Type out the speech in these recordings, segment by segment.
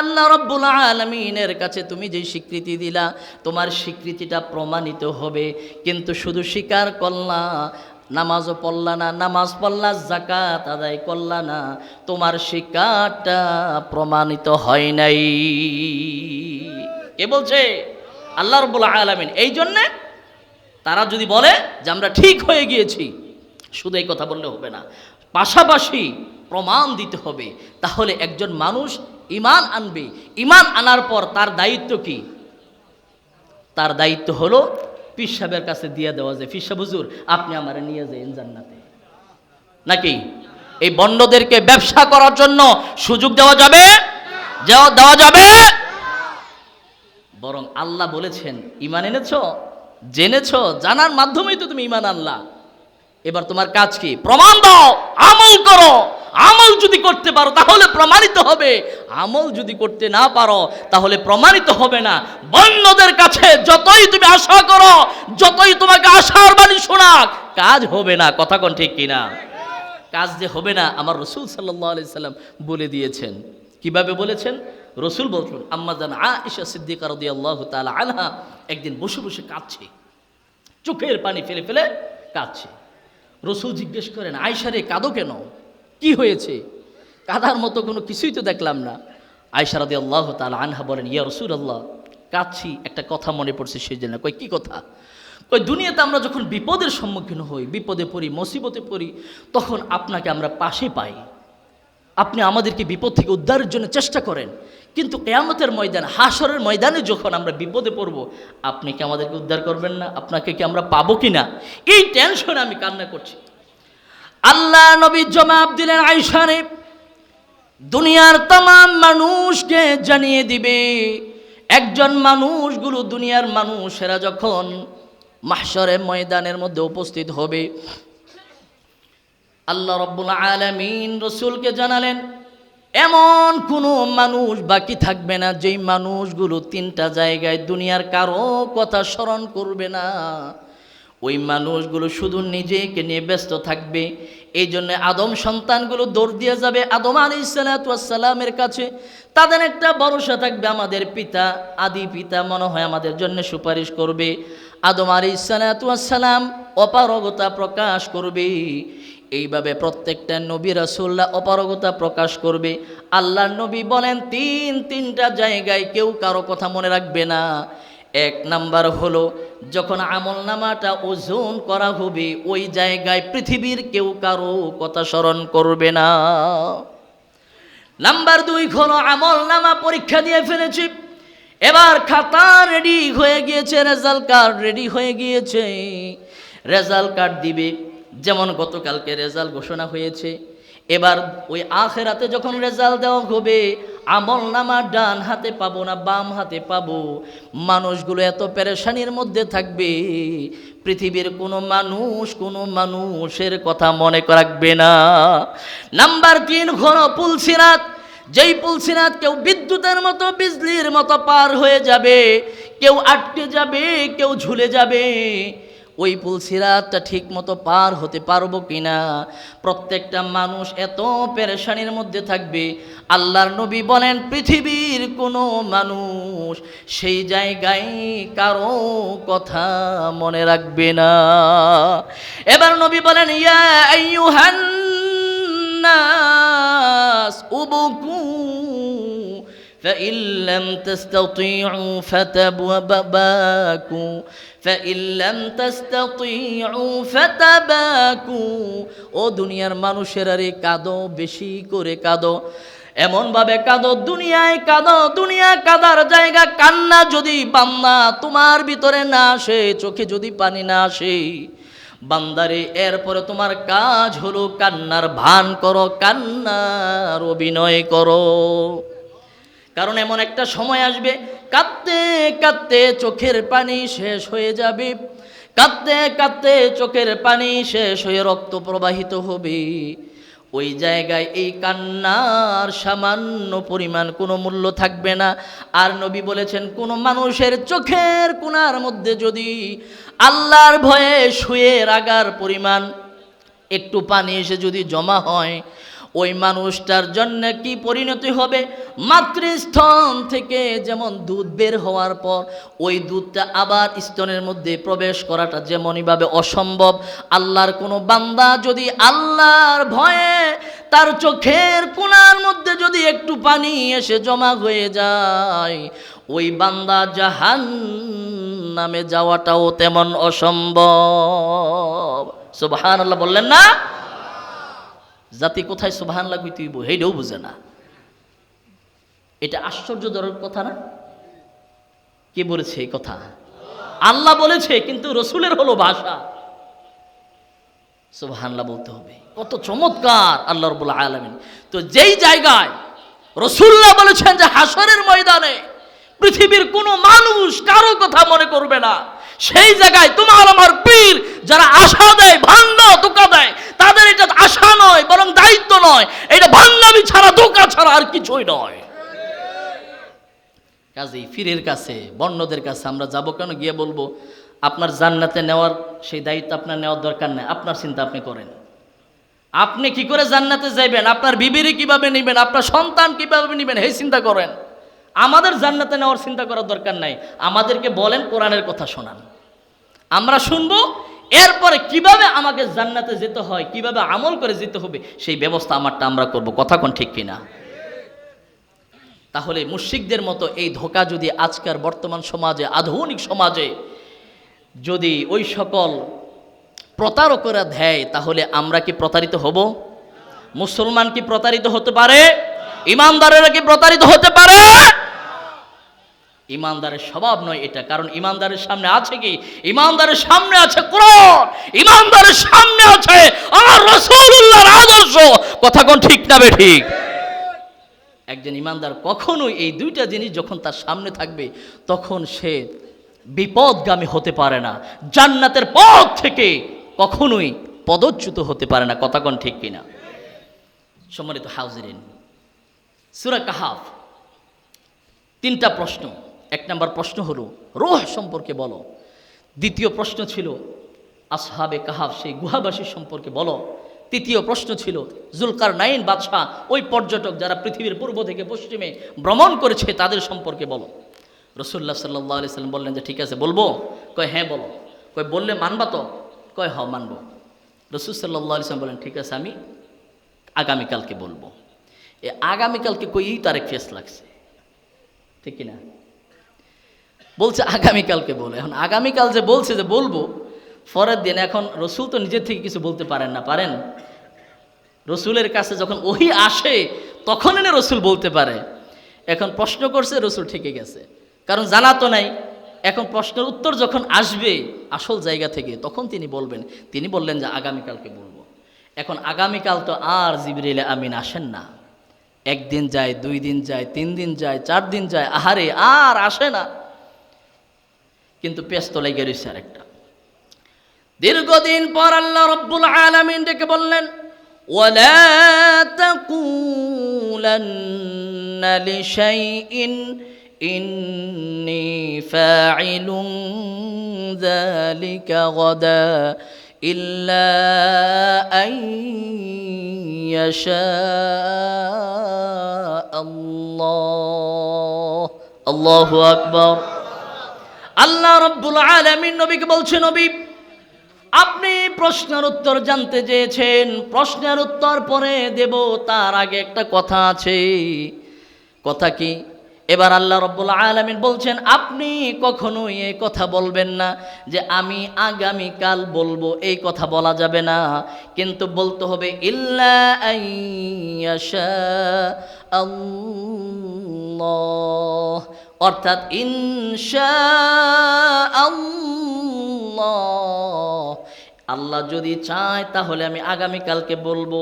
আল্লাহ রব্বুল আলমিনের কাছে তুমি যে স্বীকৃতি দিলা, তোমার স্বীকৃতিটা প্রমাণিত হবে। কিন্তু শুধু স্বীকার করলা, নামাজও পড়লা না, নামাজ পড়লা জাকাত আদায় করলা না, তোমার স্বীকারটা প্রমাণিত হয় নাই। কে বলছে? আল্লাহ রব্বুল আলমিন। এই জন্যে তারা যদি বলে যে আমরা ঠিক হয়ে গিয়েছি, শুধু এই কথা বললে হবে না, পাশাপাশি প্রমাণ দিতে হবে। তাহলে একজন মানুষ ইমান আনবে। ইমান আনার পর তার দায়িত্ব কি? তার দায়িত্ব হলো পীর সাহেবের কাছে দিয়ে দেওয়া যায় ফির সাহেব, হুজুর, আপনি আমার নিয়ে যান জান্নাতে। নাকি? এই বন্ডদেরকে ব্যবসা করার জন্য সুযোগ দেওয়া যাবে? দেওয়া যাবে? বরং আল্লাহ বলেছেন, ইমান এনেছ, জেনেছ, জানার মাধ্যমেই তো তুমি ইমান আনলা। এবার তোমার কাজ কি? প্রমাণ দাও, আমল করো। আমল যদি করতে পারো, তাহলে প্রমাণিত হবে। আমল যদি করতে না পারো, তাহলে প্রমাণিত হবে না। বন্যদের কাছে যতই তুমি আশা করো, যতই তোমাকে আশার বাণী শোনাক, কাজ হবে না। কথা কোন ঠিক কিনা? কাজ যে হবে না, আমার রসুল সাল্লাম বলে দিয়েছেন। কীভাবে বলেছেন? রসুল বলছেন আম্মাজান আয়েশা সিদ্দিকা রাদিয়াল্লাহু তাআলা আনহা, একদিন বসে বসে কাঁদছে। চোখের পানি ফেলে ফেলে কাঁদছে। রসুল জিজ্ঞেস করেন আয়সা রে, কাঁদো কেন? কি হয়েছে? কাদার মতো কোনো কিছুই তো দেখলাম না। আয়সা রাদি আল্লাহ তাল আনহা বলেন, ইয়া রসুল আল্লাহ কাঁদছি, একটা কথা মনে পড়ছে সেই জন্য। কই কি কথা? ওই দুনিয়াতে আমরা যখন বিপদের সম্মুখীন হই, বিপদে পড়ি, মুসিবতে পড়ি, তখন আপনাকে আমরা পাশে পাই। আপনি আমাদেরকে বিপদ থেকে উদ্ধারের জন্য চেষ্টা করেন। কিন্তু কেয়ামতের ময়দান হাসরের ময়দানে যখন আমরা বিপদে পড়ব, আপনি কি আমাদেরকে উদ্ধার করবেন না? আপনাকে কি আমরা পাবো কি না এই টেনশনে আমি কান্না করছি। আল্লাহ নবী জবাব দিলেন আইসারে দুনিয়ার তাম মানুষকে জানিয়ে দিবে। একজন মানুষগুলো দুনিয়ার মানুষেরা যখন মাহসরে ময়দানের মধ্যে উপস্থিত হবে, আল্লাহ রব্বুল আলমিন রসুলকে জানালেন, এমন কোনো মানুষ বাকি থাকবে না, যেই মানুষগুলো তিনটা জায়গায় দুনিয়ার কারও কথা স্মরণ করবে না। ওই মানুষগুলো শুধু নিজেকে নিয়ে ব্যস্ত থাকবে এই জন্য আদম সন্তানগুলো দৌড় দিয়ে যাবে। আদম আলী সালাতামের কাছে। তাদের একটা ভরসা থাকবে, আমাদের পিতা, আদি পিতা মনে হয় আমাদের জন্য সুপারিশ করবে। আদম আলী সালাতাম অপারগতা প্রকাশ করবে। এইভাবে প্রত্যেকটা নবী রাসুল্লাহ অপারগতা প্রকাশ করবে। আল্লাহর নবী বলেন, তিন তিনটা জায়গায় কেউ কারও কথা মনে রাখবে না। এক নাম্বার হলো, যখন আমল নামাটা ওজন করা হবে, ওই জায়গায় পৃথিবীর কেউ কারও কথা স্মরণ করবে না। নাম্বার দুই হলো আমল নামা পরীক্ষা দিয়ে ফেলেছি। এবার খাতা রেডি হয়ে গিয়েছে রেজাল্ট কার্ড রেডি হয়ে গিয়েছে। রেজাল্ট কার্ড দিবে, যেমন গতকালকে রেজাল্ট ঘোষণা হয়েছে। এবার ওই আখেরাতে যখন রেজাল্ট দেওয়া হবে, আমল নামা ডান হাতে পাবো না বাম হাতে পাবো? মানুষগুলো এত পেরেশানির মধ্যে থাকবে। পৃথিবীর কোনো মানুষ কোনো মানুষের কথা মনে রাখবে না। নাম্বার তিন, ঘন পুলসিরাত। যেই পুলসিরাত কেউ বিদ্যুতের মতো, বিজলির মতো পার হয়ে যাবে, কেউ আটকে যাবে, কেউ ঝুলে যাবে। ওই পুলসিরাতটা ঠিক মতো পার হতে পারব কিনা? প্রত্যেকটা মানুষ এত পেরেশানির মধ্যে থাকবে। আল্লাহর নবী বলেন, পৃথিবীর কোনো মানুষ সেই জায়গায় কারও কথা মনে রাখবে না। এবার নবী বলেন, ইয়া আইয়ুহান নাস, উবকু فإن لم تستطيعوا فتباكوا فإن لم تستطيعوا فتباكوا ও দুনিয়ার মানুষেরা রে কাঁদো বেশি করে কাঁদো এমনভাবে কাঁদো দুনিয়ায় কাঁদো দুনিয়া কাদার জায়গা কান্না যদি বান্না তোমার ভিতরে না আসে চোখে যদি পানি না আসে বান্দারে এরপরে তোমার কাজ হলো কান্নার ভান করো কান্নার অভিনয় করো কারণ এমন একটা সময় আসবে, কাঁদতে কাঁদতে চোখের পানি শেষ হয়ে যাবে। কাঁদতে কাঁদতে চোখের পানি শেষ হয়ে রক্ত প্রবাহিত হবে। ওই জায়গায় এই কান্নার সামান্য পরিমাণ কোনো মূল্য থাকবে না। আর নবী বলেছেন, কোনো মানুষের চোখের কোনার মধ্যে যদি আল্লাহর ভয়ে শুয়ে রাগার পরিমাণ একটু পানি এসে যদি জমা হয় ওই মানুষটার জন্য কি পরিণতি হবে? মাতৃস্থন থেকে যেমন দুধ বের হওয়ার পর, ওই দুধটা আবার স্তনের মধ্যে প্রবেশ করাটা যেমনইভাবে অসম্ভব। আল্লাহর কোনো বান্দা যদি আল্লাহর ভয়ে তার চোখের কোণার মধ্যে যদি একটু পানি এসে জমা হয়ে যায়, ওই বান্দা জাহান নামে যাওয়াটাও তেমন অসম্ভব। সুবহান আল্লাহ বললেন না? জাতি কোথায় সুবহান লাগবি তুই হেইটাও বুঝে না। এটা আশ্চর্যজনক কথা না? কে বলেছে এই কথা? আল্লাহ বলেছে, কিন্তু রসুলের হলো ভাষা। সুবহানাল্লাহ বলতে হবে। কত চমৎকার আল্লাহ রবুল্লা আলমিন। তো যেই জায়গায় রসুল্লাহ বলেছেন যে হাসরের ময়দানে পৃথিবীর কোনো মানুষ কারও কথা মনে করবে না সেই জায়গায় তোমার আমার পীর, যারা আশা দেয়, ভাঙ্গা ধোকা দেয়, তাদের এটা আশা নয়, বরং দায়িত্ব নয়। এটা ভাঙ্গামি ছাড়া, ধোকা ছাড়া আর কিছুই নয়। কাজেই ফিরের কাছে, বর্ণদের কাছে আমরা যাব কেন? গিয়ে বলব, আপনার জান্নাতে নেওয়ার সেই দায়িত্ব আপনার নেওয়ার দরকার নেই, আপনার চিন্তা আপনি করেন। আপনি কি করে জান্নাতে যাইবেন? আপনার বিবিরি কীভাবে নেবেন? আপনার সন্তান কীভাবে নেবেন? এই চিন্তা করেন। আমাদের জান্নাতে নেওয়ার চিন্তা করার দরকার নাই। আমাদেরকে বলেন, কোরআনের কথা শোনান। আমরা শুনব, এরপরে কীভাবে আমাকে জান্নাতে যেতে হয়, কীভাবে আমল করে যেতে হবে, সেই ব্যবস্থা আমারটা আমরা করব। কথা কোন ঠিক কিনা? তাহলে মুশিকদের মতো এই ধোকা যদি আজকের বর্তমান সমাজে, আধুনিক সমাজে যদি ওই সকল প্রতারকরা দেয়, তাহলে আমরা কি প্রতারিত হব? মুসলমান কি প্রতারিত হতে পারে? ইমানদারেরা কি প্রতারিত হতে পারে? ইমানদারের স্বভাব নয় এটা, কারণ ইমানদারের সামনে আছে কি? ইমানদারের সামনে আছে কোরআন, ইমানদারের সামনে আছে আমার রসুল্লাহর আদর্শ। কথা কোন ঠিক না বে ঠিক? একজন ইমানদার কখনোই এই দুইটা জিনিস যখন তার সামনে থাকবে, তখন সে বিপদগামী হতে পারে না, জান্নাতের পথ থেকে কখনোই পদচ্যুত হতে পারে না, কথা কোন ঠিক কিনা? সম্মানিত হাউজিরিন সুরা কাহাফ, তিনটা প্রশ্ন। এক নম্বর প্রশ্ন হলো, রোহ সম্পর্কে বলো। দ্বিতীয় প্রশ্ন ছিল, আসহাবে কাহাব, সেই গুহাবাসীর সম্পর্কে বলো। তৃতীয় প্রশ্ন ছিল জুলকার নাইন বাদশাহ, ওই পর্যটক যারা পৃথিবীর পূর্ব থেকে পশ্চিমে ভ্রমণ করেছে, তাদের সম্পর্কে বলো। রসুল্লাহ সাল্লাহ আলি সাল্লাম বললেন যে, ঠিক আছে, বলব? কয় হ্যাঁ বলো। কয়, বললে মানবা তো? কয় হ মানবো। রসুল সাল্লাহ আলি সাল্লাম বললেন, ঠিক আছে, আমি আগামীকালকে বলব। এ আগামীকালকে কই তারেক ফেস লাগছে। ঠিক কিনা? বলছে, আগামীকালকে বলে। এখন আগামীকাল যে বলছে যে বলব পরের দিন এখন রসুল তো নিজের থেকে কিছু বলতে পারেন না, পারেন? রসুলের কাছে যখন ওহি আসে, তখন এনে রসুল বলতে পারে। এখন প্রশ্ন করছে, রসুল ঠেকে গেছে। কারণ জানা তো নাই। এখন প্রশ্নের উত্তর যখন আসবে আসল জায়গা থেকে, তখন তিনি বলবেন, তিনি বললেন যে আগামীকালকে বলব। এখন আগামীকাল তো আর জিবরিলে আমিন আসেন না। একদিন যায়, দুই দিন যায়, তিন দিন যায়, চার দিন যায়, আহারে, আর আসে না। কিন্তু পেস্ত লেগে রয়েছে আরেকটা দীর্ঘদিন পর আল্লাহ রব্বুল আলামিন ডেকে বললেন ولا تقولن لشيء إني فاعل ذلك غدا إلا أن يشاء الله الله أكبر আল্লাহ রব্বুল আলামিন নবীকে বলছে, নবী, আপনি প্রশ্নের উত্তর জানতে চেয়েছেন। প্রশ্নের উত্তর পরে দেব, তার আগে একটা কথা আছে। কথা কি? এবার আল্লাহ রব্বুল আলমিন বলছেন, আপনি কখনোই এই কথা বলবেন না যে আমি আগামীকাল বলব, এই কথা বলা যাবে না। কিন্তু বলতে হবে, ইল্লা আল্লাহ। অর্থাৎ ইনশা আল্লাহ যদি চায়, তাহলে আমি আগামীকালকে বলব,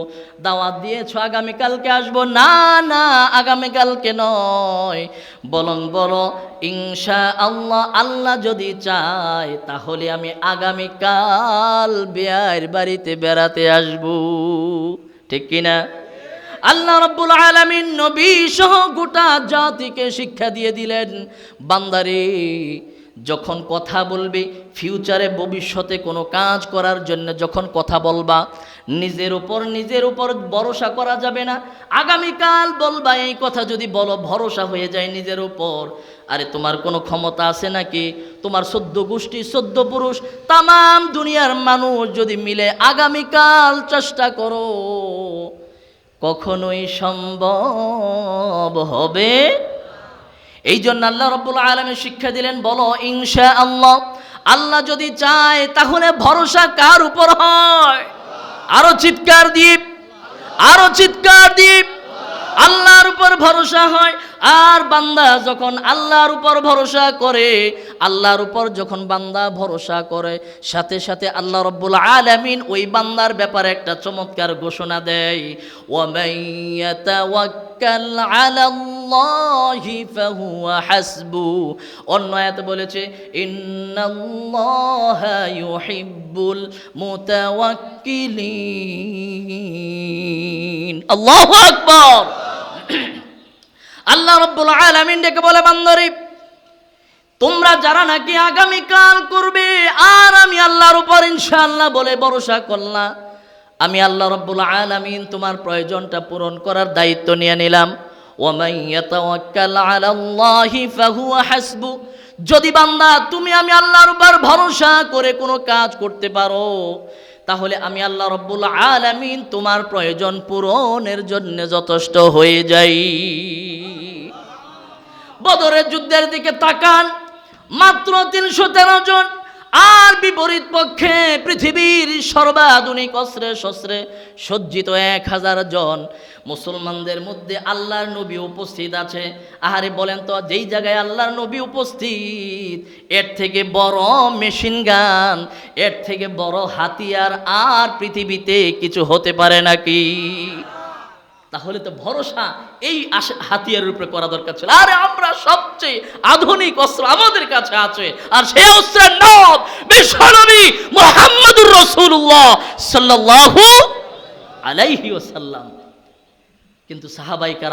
দাওয়াত দিয়েছ, আগামীকালকে আসব। না না, আগামীকালকে নয়। বলং বলো ইনশা আল্লাহ আল্লাহ যদি চায়, তাহলে আমি আগামীকাল বেয়ার বাড়িতে বেড়াতে আসব। ঠিক কিনা? আল্লাহ রব্বুল আলামিন নবী সহ গোটা জাতিকে শিক্ষা দিয়ে দিলেন। বান্দারে, যখন কথা বলবে, ফিউচারে, ভবিষ্যতে কোনো কাজ করার জন্য যখন কথা বলবা, নিজের উপর নিজের উপর ভরসা করা যাবে না। আগামীকাল বলবা, এই কথা যদি বলো, ভরসা হয়ে যায় নিজের উপর। আরে, তোমার কোনো ক্ষমতা আছে নাকি? তোমার সদ্য গোষ্ঠী, সদ্য পুরুষ তাম দুনিয়ার মানুষ যদি মিলে আগামীকাল চেষ্টা করো। কখনোই সম্ভব হবে? এই জন্য আল্লাহ রব্বুল আলমের শিক্ষা দিলেন, বলো ইংসা আল্লাহ আল্লাহ যদি চায়, তাহলে ভরসা কার উপর হয়? আরও চিৎকার দ্বীপ আরও চিৎকার দ্বীপ আল্লাহর উপর ভরসা হয়। আর বান্দা যখন আল্লাহর উপর ভরসা করে, আল্লাহর উপর যখন বান্দা ভরসা করে, সাথে সাথে আল্লাহ রব্বুল আলামিন ওই বান্দার ব্যাপারে একটা চমৎকার ঘোষণা দেয় অন্য আয়াতে বলেছে, ইন্নাল্লাহা ইউহিব্বুল মুতাওয়াক্কিলিন। আল্লাহু আকবার! আল্লাহ রব্বুল আলামিন ডেকে বলে, বান্দরি, তোমরা যারা নাকি আগামীকাল করবে, আর আমি আল্লাহর উপর ইনশাআল্লাহ বলে ভরসা করলাম, আমি আল্লাহ রব্বুল আলামিন তোমার প্রয়োজনটা পূরণ করার দায়িত্ব নিয়ে নিলাম। যদি বান্দা তুমি আমি আল্লাহর উপর ভরসা করে কোনো কাজ করতে পারো তাহলে আমি আল্লাহ রব্বুল আলামিন তোমার প্রয়োজন পূরণের জন্য যথেষ্ট হয়ে যাই। বদরের যুদ্ধের দিকে তাকান, মাত্র তিনশো তেরো জন আর বিপরীত পক্ষে পৃথিবীর সর্বাধুনিক অস্ত্রে শস্ত্রে সজ্জিত এক হাজার জন মুসলমানদের মধ্যে আল্লাহর নবী উপস্থিত আছে। আহারে বলেন তো, যেই জায়গায় আল্লাহর নবী উপস্থিত, এর থেকে বড় মেশিন গান, এর থেকে বড় হাতিয়ার আর পৃথিবীতে কিছু হতে পারে নাকি? তাহলে তো ভরসা এই হাতিয়ারের উপরে করা দরকার ছিল। আরে আমরা সবচেয়ে আধুনিক অস্ত্র আমাদের কাছে আছে। আর সেই অস্ত্রের নাম বিশ্বনবী মোহাম্মদুর রসুল্লাহ সাল্লাল্লাহু আলাইহি ওয়াসাল্লাম। কিন্তু সাহাবাইকার